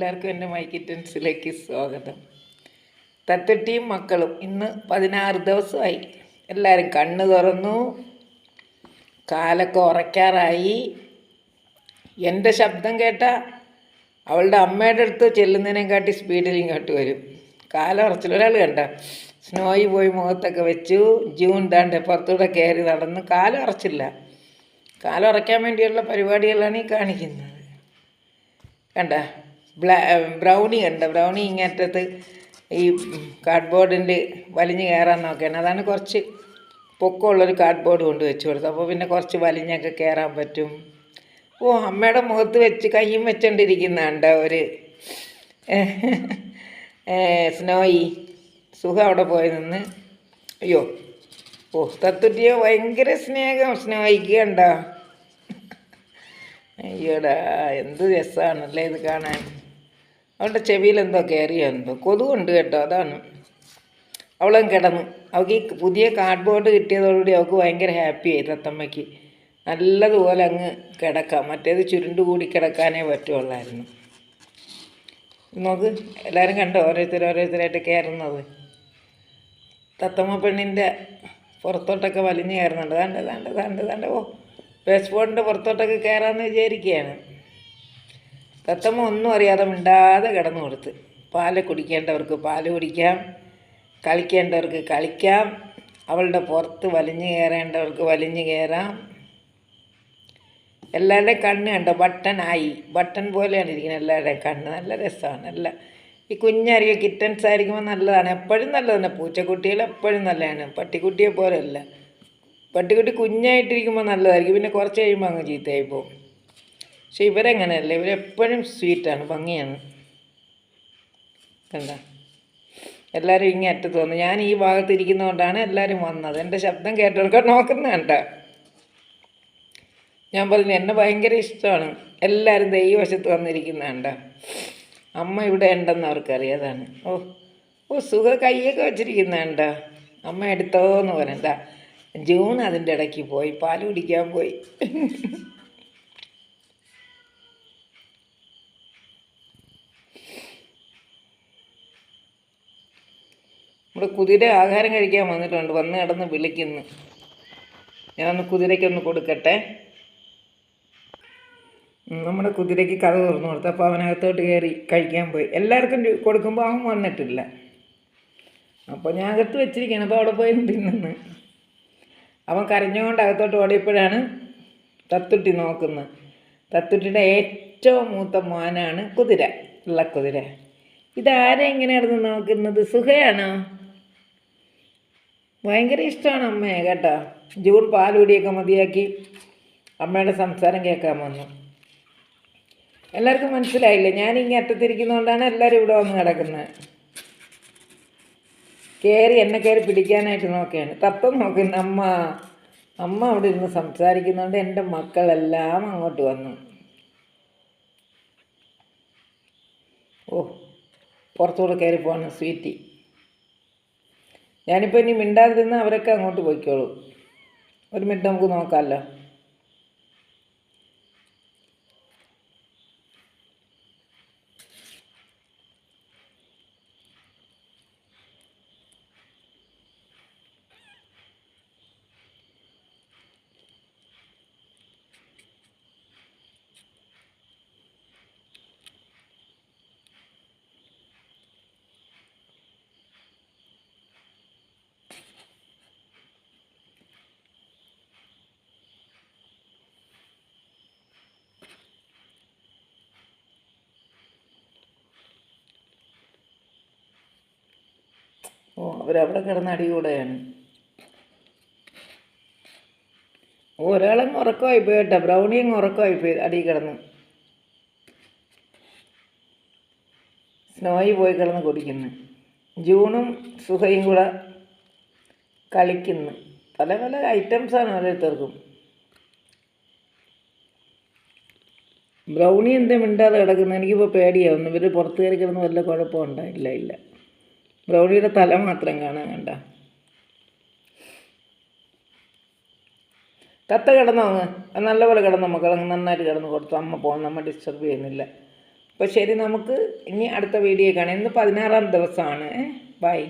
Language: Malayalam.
എല്ലാവർക്കും എന്റെ മൈ കിറ്റൻസിലേക്ക് സ്വാഗതം. തത്തട്ടിയും മക്കളും ഇന്ന് പതിനാറ് ദിവസമായി. എല്ലാവരും കണ്ണ് തുറന്നു. കാലൊക്കെ ഉറയ്ക്കാറായി. എന്റെ ശബ്ദം കേട്ട അവളുടെ അമ്മയുടെ അടുത്ത് ചെല്ലുന്നതിനെ കാട്ടി സ്പീഡിൽ ഇങ്ങോട്ട് വരും. കാലം ഉറച്ചില്ല. ഒരാൾ കണ്ട. സ്നോയി പോയി മുഖത്തൊക്കെ വെച്ചു. ജൂൺ താണ്ട് പുറത്തൂടെ കയറി നടന്നു. കാലം ഉറച്ചില്ല. കാലം ഉറയ്ക്കാൻ വേണ്ടിയുള്ള പരിപാടികളാണ് ഈ കാണിക്കുന്നത്. കണ്ട? ബ്രൗണി ഉണ്ട് ബ്രൗണി ഇങ്ങറ്റത്ത് ഈ കാർഡ്ബോർഡിന്റെ വലിഞ്ഞ് കയറാൻ നോക്കുകയാണ് അതാണ് കുറച്ച് പൊക്കമുള്ളൊരു കാർഡ്ബോർഡ് കൊണ്ട് വെച്ച് കൊടുത്തു അപ്പോൾ പിന്നെ കുറച്ച് വലിഞ്ഞൊക്കെ കയറാൻ പറ്റും. ഓ അമ്മയുടെ മുഖത്ത് വെച്ച് കയ്യും വെച്ചോണ്ടിരിക്കുന്നുണ്ട് ഒരു? സ്നോയി സുഖം അവിടെ പോയി നിന്ന്. അയ്യോ ഓ തത്തുട്ടിയോ ഭയങ്കര സ്നേഹം സ്നേഹിക്കുക കണ്ടോ? അയ്യോടാ എന്ത് രസമാണല്ലേ ഇത് കാണാൻ. അവളുടെ ചെവിയിൽ എന്തോ കയറിയോ എന്തോ. കൊതുകുണ്ട് കേട്ടോ അതാണ്. അവളും കിടന്നു. അവൾക്ക് ഈ പുതിയ കാർഡ്ബോർഡ് കിട്ടിയതോടുകൂടി അവൾക്ക് ഭയങ്കര ഹാപ്പിയായി തത്തമ്മയ്ക്ക്. നല്ലതുപോലെ അങ്ങ് കിടക്കാം. മറ്റേത് ചുരുണ്ട് കൂടി കിടക്കാനേ പറ്റുള്ളായിരുന്നു. നോക്ക് എല്ലാവരും കണ്ടോ ഓരോരുത്തർ ഓരോരുത്തരായിട്ട് കയറുന്നത്? തത്തമ്മ പെണ്ണിന്റെ പുറത്തോട്ടൊക്കെ വലിഞ്ഞ് കയറുന്നുണ്ട്. ദാണ്ട് ദാണ്ട് ദാണ്ട് ദാണ്ട്. ഓ പേസ്പോർട്ടിന്റെ പുറത്തോട്ടൊക്കെ കയറാമെന്ന് വിചാരിക്കുകയാണ്. തത്തമ്മ ഒന്നും അറിയാതെ മിണ്ടാതെ കിടന്നു കൊടുത്ത്. പാൽ കുടിക്കേണ്ടവർക്ക് പാൽ കുടിക്കാം കളിക്കേണ്ടവർക്ക് കളിക്കാം അവളുടെ പുറത്ത് വലിഞ്ഞു കയറേണ്ടവർക്ക് വലിഞ്ഞു കയറാം. എല്ലാവരുടെയും കണ്ണ് കണ്ടോ? ബട്ടനായി. ബട്ടൺ പോലെയാണ് ഇരിക്കുന്നത് എല്ലാവരുടെയും കണ്ണ്. നല്ല രസമാണ്. നല്ല ഈ കുഞ്ഞറിയ കിറ്റൻസ് ആയിരിക്കുമ്പോൾ നല്ലതാണ്. എപ്പോഴും നല്ലതാണ് പൂച്ചക്കുട്ടികൾ എപ്പോഴും നല്ലതാണ്. പട്ടിക്കുട്ടിയെ പോലെയല്ല. പട്ടിക്കുട്ടി കുഞ്ഞായിട്ടിരിക്കുമ്പോൾ നല്ലതായിരിക്കും. പിന്നെ കുറച്ച് കഴിയുമ്പോൾ അങ്ങ് ചീത്തയായി പോകും. പക്ഷെ ഇവരെങ്ങനെയല്ല ഇവരെപ്പോഴും സ്വീറ്റാണ് ഭംഗിയാണ്. കണ്ട? എല്ലാവരും ഇങ്ങനെ അറ്റത്ത് വന്നു. ഞാൻ ഈ ഭാഗത്ത് ഇരിക്കുന്നതുകൊണ്ടാണ് എല്ലാവരും വന്നത്. എന്റെ ശബ്ദം കേട്ടവർക്ക് നോക്കുന്നത് കണ്ട? ഞാൻ പറഞ്ഞു എന്നെ ഭയങ്കര ഇഷ്ടമാണ്. എല്ലാവരും ദൈവശത്ത് വന്നിരിക്കുന്ന കണ്ട? അമ്മ ഇവിടെ ഉണ്ടെന്ന് അവർക്കറിയാതാണ് ഓ ഓ സുഖ കൈയൊക്കെ വെച്ചിരിക്കുന്ന കണ്ട? അമ്മ എടുത്തോന്ന് പറഞ്ഞാ. ജൂൺ അതിന്റെ ഇടയ്ക്ക് പോയി പാൽ കുടിക്കാൻ പോയി. നമ്മുടെ കുതിര ആഹാരം കഴിക്കാൻ വന്നിട്ടുണ്ട്. വന്ന് കിടന്ന് വിളിക്കുന്നു. ഞാനൊന്ന് കുതിരയ്ക്കൊന്ന് കൊടുക്കട്ടെ. നമ്മുടെ കുതിരയ്ക്ക് കഥ തുറന്നു കൊടുത്തു. അപ്പോൾ അവനകത്തോട്ട് കയറി കഴിക്കാൻ പോയി. എല്ലാവർക്കും കൊടുക്കുമ്പോൾ അവൻ വന്നിട്ടില്ല. അപ്പോൾ ഞാൻ അകത്ത് വെച്ചിരിക്കുകയാണ്. അപ്പോൾ അവിടെ പോയി തിന്നുന്നു. അവൻ കരഞ്ഞുകൊണ്ട് അകത്തോട്ട് ഓടിയപ്പോഴാണ് തത്തുട്ടി നോക്കുന്നത്. തത്തുട്ടിയുടെ ഏറ്റവും മൂത്ത മോനാണ് കുതിര. ഉള്ള കുതിര. ഇങ്ങനെ എങ്ങനെയായിരുന്നു നോക്കുന്നത്? സുഖയാണോ ഭയങ്കര ഇഷ്ടമാണ് അമ്മയെ കേട്ടോ. ജൂൺ പാലുകൂടിയൊക്കെ മതിയാക്കി അമ്മയുടെ സംസാരം കേൾക്കാൻ വന്നു. എല്ലാവർക്കും മനസ്സിലായില്ലേ? ഞാൻ അറ്റത്തിരിക്കുന്നതുകൊണ്ടാണ് എല്ലാവരും ഇവിടെ വന്ന് കിടക്കുന്നത് കയറി എന്നെ കയറി പിടിക്കാനായിട്ട് നോക്കുകയാണ് തത്തം നോക്കുന്നു. അമ്മ അമ്മ അവിടെ ഇരുന്ന് സംസാരിക്കുന്നതുകൊണ്ട് എന്റെ മക്കളെല്ലാം അങ്ങോട്ട് വന്നു. ഓ പുറത്തുകൂടെ കയറി പോകണം സ്വീറ്റി. ഞാനിപ്പോൾ ഇനി മിണ്ടാതിരുന്ന് അവരൊക്കെ അങ്ങോട്ട് പോയിക്കോളൂ. ഒരു മിനിറ്റ് നമുക്ക് നോക്കാമല്ലോ ഓ അവരവിടെ കിടന്ന് അടികൂടെയാണ് ഒരാളങ്ങ് ഉറക്കമായി പോയി കേട്ടോ. ബ്രൗണി അങ്ങ് ഉറക്കമായി പോയി അടി കിടന്ന്. സ്നോയി പോയി കിടന്ന് കുടിക്കുന്നു. ജൂണും സുഹയും കൂടെ കളിക്കുന്നു. പല പല ഐറ്റംസാണ് ഓരോരുത്തർക്കും. ബ്രൗണി എന്താ മിണ്ടാതെ കിടക്കുന്നത് എനിക്കിപ്പോൾ പേടിയാവുന്നു. ഇവർ പുറത്ത് കയറി കിടന്ന് വല്ല കുഴപ്പമുണ്ടോ? ഇല്ല ഇല്ല. ബ്രൗണിയുടെ തല മാത്രം കാണാൻ കണ്ട. തത്ത കിടന്നോ അങ്ങ്? നല്ലപോലെ കിടന്നു. മക്കൾ നന്നായിട്ട് കിടന്ന് കൊടുത്തു. അമ്മ പോകണം അമ്മ ഡിസ്റ്റർബ് ചെയ്യുന്നില്ല. അപ്പോൾ ശരി നമുക്ക് ഇനി അടുത്ത വീഡിയോ കാണാം. ഇന്ന് പതിനാറാം ദിവസമാണ്. ബൈ